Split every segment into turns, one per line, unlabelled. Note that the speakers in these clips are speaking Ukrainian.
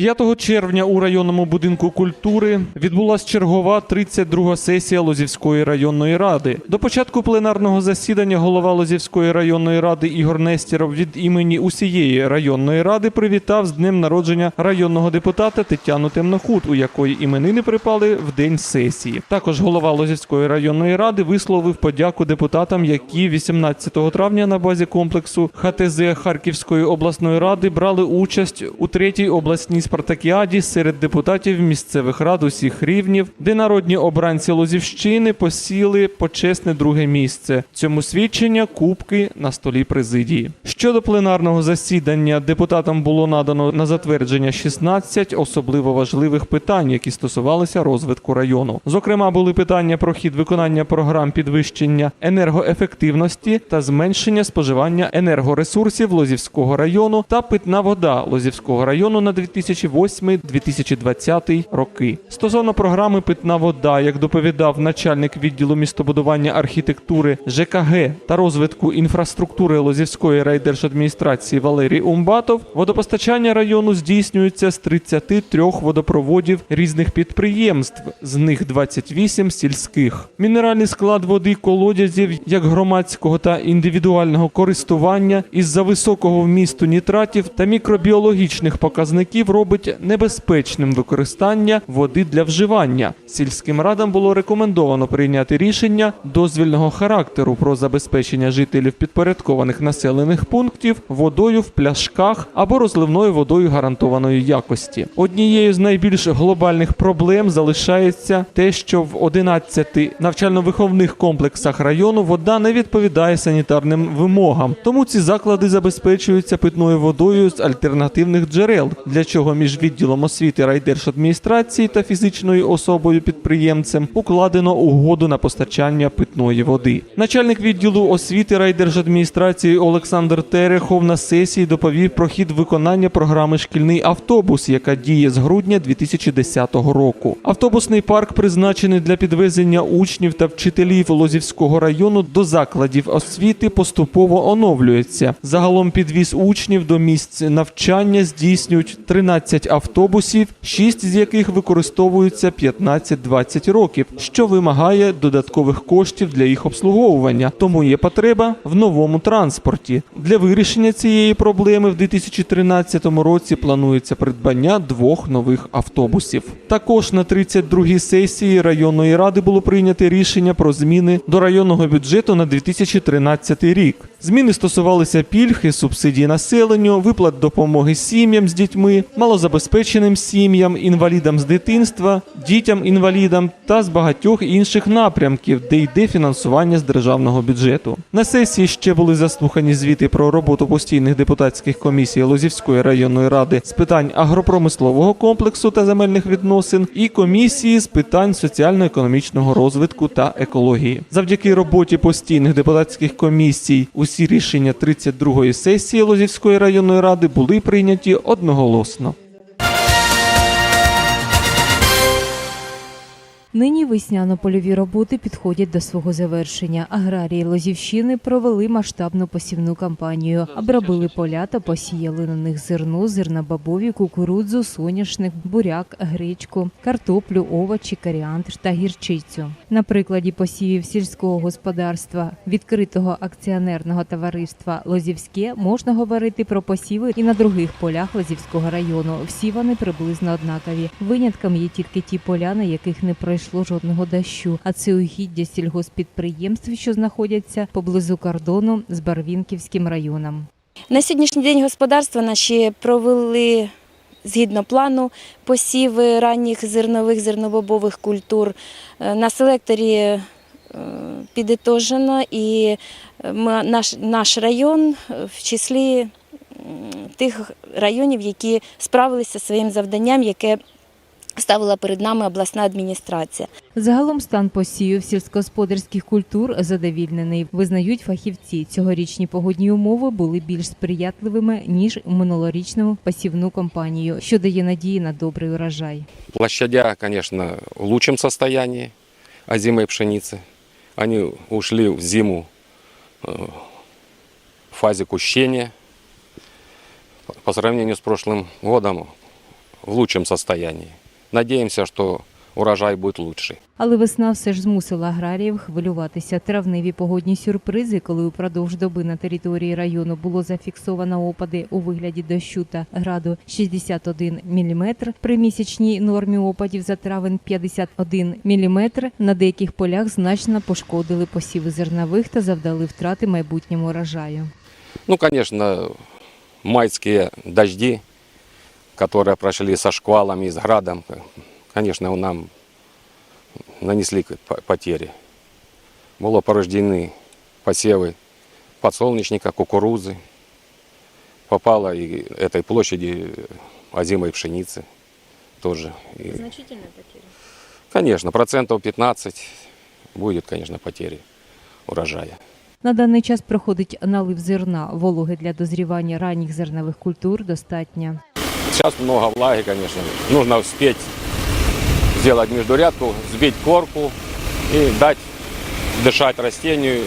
5 червня у районному будинку культури відбулася чергова 32-га сесія Лозівської районної ради. До початку пленарного засідання голова Лозівської районної ради Ігор Нестіров від імені усієї районної ради привітав з днем народження районного депутата Тетяну Темнохут, у якої іменини припали в день сесії. Також голова Лозівської районної ради висловив подяку депутатам, які 18 травня на базі комплексу ХТЗ Харківської обласної ради брали участь у третій обласній спартакіаді серед депутатів місцевих рад усіх рівнів, де народні обранці Лозівщини посіли почесне друге місце. Цьому свідчення кубки на столі президії. Щодо пленарного засідання депутатам було надано на затвердження 16 особливо важливих питань, які стосувалися розвитку району. Зокрема, були питання про хід виконання програм підвищення енергоефективності та зменшення споживання енергоресурсів Лозівського району та питна вода Лозівського району на 2008-2020 роки. Стосовно програми Питна вода, як доповідав начальник відділу містобудування архітектури ЖКГ та розвитку інфраструктури Лозівської райдержадміністрації Валерій Умбатов, водопостачання району здійснюється з 33 водопроводів різних підприємств, з них 28 сільських. Мінеральний склад води колодязів як громадського та індивідуального користування із-за високого вмісту нітратів та мікробіологічних показників робить небезпечним використання води для вживання. Сільським радам було рекомендовано прийняти рішення дозвільного характеру про забезпечення жителів підпорядкованих населених пунктів водою в пляшках або розливною водою гарантованої якості. Однією з найбільш глобальних проблем залишається те, що в 11 навчально-виховних комплексах району вода не відповідає санітарним вимогам. Тому ці заклади забезпечуються питною водою з альтернативних джерел, для чого між відділом освіти райдержадміністрації та фізичною особою підприємцем укладено угоду на постачання питної води. Начальник відділу освіти райдержадміністрації Олександр Терехов на сесії доповів про хід виконання програми Шкільний автобус, яка діє з грудня 2010 року. Автобусний парк призначений для підвезення учнів та вчителів Лозівського району до закладів освіти поступово оновлюється. Загалом підвіз учнів до місць навчання здійснюють 13 автобусів, 6 з яких використовуються 15-20 років, що вимагає додаткових коштів для їх обслуговування. Тому є потреба в новому транспорті. Для вирішення цієї проблеми в 2013 році планується придбання двох нових автобусів. Також на 32-й сесії районної ради було прийнято рішення про зміни до районного бюджету на 2013 рік. Зміни стосувалися пільг і субсидій населенню, виплат допомоги сім'ям з дітьми, малозабезпеченим сім'ям, інвалідам з дитинства, дітям-інвалідам та з багатьох інших напрямків, де йде фінансування з державного бюджету. На сесії ще були заслухані звіти про роботу постійних депутатських комісій Лозівської районної ради з питань агропромислового комплексу та земельних відносин і комісії з питань соціально-економічного розвитку та екології. Завдяки роботі постійних депутатських комісій усі рішення 32-ї сесії Лозівської районної ради були прийняті одноголосно.
Нині весняно-польові роботи підходять до свого завершення. Аграрії Лозівщини провели масштабну посівну кампанію, обробили поля та посіяли на них зерно, зернобабові, кукурудзу, соняшник, буряк, гречку, картоплю, овочі, коріандр та гірчицю. На прикладі посівів сільського господарства відкритого акціонерного товариства Лозівське можна говорити про посіви і на других полях Лозівського району. Всі вони приблизно однакові. Винятком є тільки ті поля, на яких не пройшло жодного дощу. А це угіддя сільгоспідприємств, що знаходяться поблизу кордону з Барвінківським районом.
На сьогоднішній день господарства наші провели згідно плану посіви ранніх зернових зернобобових культур. Е, На селекторі е, підітожено і наш, наш район е, в числі тих районів, які справилися своїм завданням, яке ставила перед нами обласна адміністрація.
Загалом стан посівів сільськогосподарських культур задовільнений. Визнають фахівці. Цьогорічні погодні умови були більш сприятливими ніж у минулорічному посівну кампанію, що дає надії на добрий урожай.
Площадя, конечно, в лучшем состоянии озимой пшеницы. Они ушли в зиму э, в фазе кущения. По сравнению с прошлым годом в лучшем состоянии. Надеемся, что урожай будет лучший.
Але весна все ж змусила аграріїв хвилюватися. Травневі погодні сюрпризи, коли упродовж доби на території району було зафіксовано опади у вигляді дощу та граду 61 мм, при місячній нормі опадів за травень 51 мм, на деяких полях значно пошкодили посіви зернових та завдали втрати майбутньому урожаю.
Ну, конечно, майские дожди, которые прошли со шквалами и с градом, конечно, нам нанесли по- потери. Было порождены посевы подсолнечника, кукурузы. Попало и этой площади озимой пшеницы тоже. И,
Значительна потери.
конечно, процентов 15 будет, конечно, потери урожая.
На даний час проходить налив зерна. Вологи для дозрівання ранніх зернових культур достатньо.
Сейчас много влаги, конечно. Нужно успеть сделать междурядку, сбить корку и дать дышать растению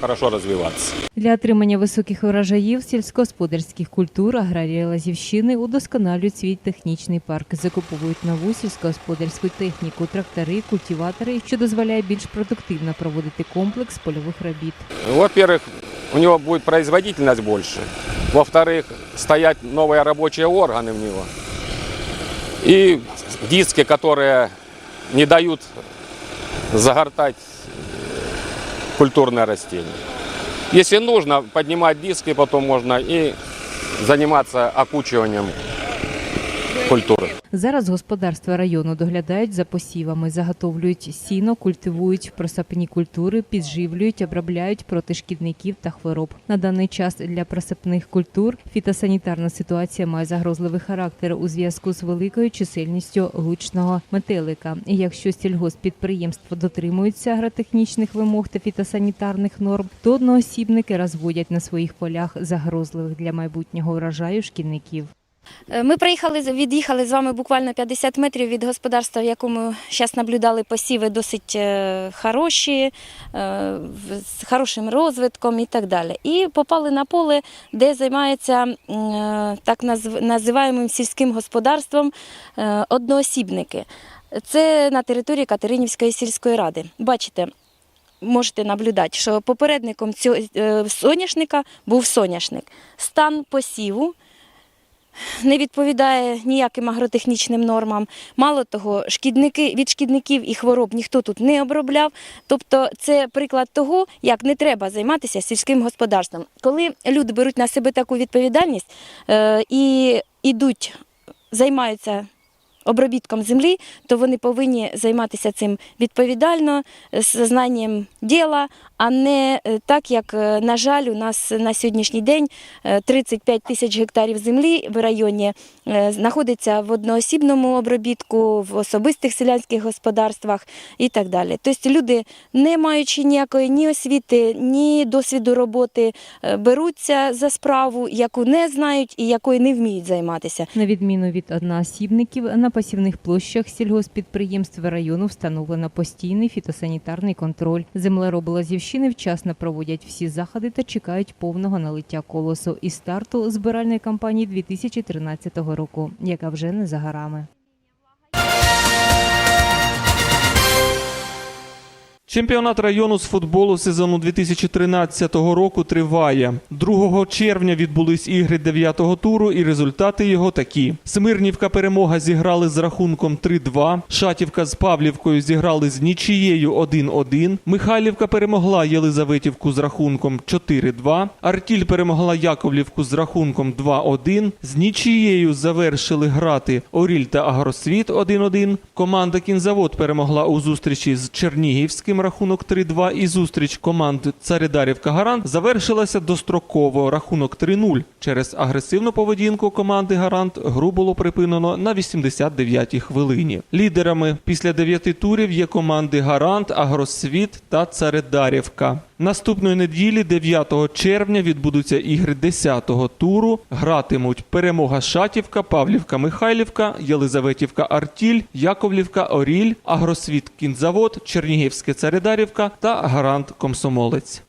хорошо развиваться.
Для отримання високих урожаїв сільськогосподарських культур аграрії Лазівщини удосконалюють свій технічний парк, закуповують нову сільськогосподарську техніку, трактори, культиватори, що дозволяє більш продуктивно проводити комплекс польових робіт.
Во-первых, у него будет производительность больше. Во-вторых, стоять новые рабочие органы в него. И диски, которые не дают загортать культурное растение. Если нужно, поднимать диски, потом можно и заниматься окучиванием культуры.
Зараз господарства району доглядають за посівами, заготовлюють сіно, культивують просапні культури, підживлюють, обробляють проти шкідників та хвороб. На даний час для просапних культур фітосанітарна ситуація має загрозливий характер у зв'язку з великою чисельністю лучного метелика. Якщо сільгоспідприємства дотримуються агротехнічних вимог та фітосанітарних норм, то одноосібники розводять на своїх полях загрозливих для майбутнього урожаю шкідників.
Е, Ми приїхали, від'їхали з вами буквально 50 метрів від господарства, в якому зараз наблюдали посіви досить е, хороші, е, з хорошим розвитком і так далі. І попали на поле, де займаються е, так називаємим сільським господарством одноосібники. Це на території Катеринівської сільської ради. Бачите, можете наблюдати, що попередником цього соняшника був соняшник. Стан посіву не відповідає ніяким агротехнічним нормам. Мало того, шкідники від шкідників і хвороб ніхто тут не обробляв. Тобто, це приклад того, як не треба займатися сільським господарством. Коли люди беруть на себе таку відповідальність е, і йдуть, займаються. Обробітком землі, то вони повинні займатися цим відповідально, з знанням діла, а не е, так, як, е, на жаль, у нас на сьогоднішній день е, 35 тисяч гектарів землі в районі е, знаходиться в одноосібному обробітку, в особистих селянських господарствах і так далі. Тобто люди, не маючи ніякої ні освіти, ні досвіду роботи, е, беруться за справу, яку не знають і якою не вміють займатися.
На відміну від одноосібників, на посівних площах сільгоспідприємств району встановлено постійний фітосанітарний контроль. Землероби Лазівщини вчасно проводять всі заходи та чекають повного налиття колосу і старту збиральної кампанії 2013 року, яка вже не за горами.
Чемпіонат району з футболу сезону 2013 року триває. 2 червня відбулись ігри 9-го туру, і результати його такі: Смирнівка перемога зіграли з рахунком 3-2. Шатівка з Павлівкою зіграли з нічією 1-1. Михайлівка перемогла Єлизаветівку з рахунком 4-2. Артіль перемогла Яковлівку з рахунком 2-1. З нічією завершили грати Оріль та Агросвіт 1-1. Команда Кінзавод перемогла у зустрічі з Чернігівським рахунок 3-2 і зустріч команд Царидарівка Гарант завершилася достроково рахунок 3-0. Через агресивну поведінку команди Гарант гру було припинено на 89-й хвилині. Лідерами після дев'яти турів є команди Гарант, Агросвіт та Царидарівка. Наступної неділі, 9 червня, відбудуться ігри 10-го туру. Гратимуть перемога Шатівка, Павлівка, Михайлівка, Єлизаветівка Артіль, Яковлівка Оріль, Агросвіт Кінзавод, Чернігівське Царидарівка та Гарант Комсомолець.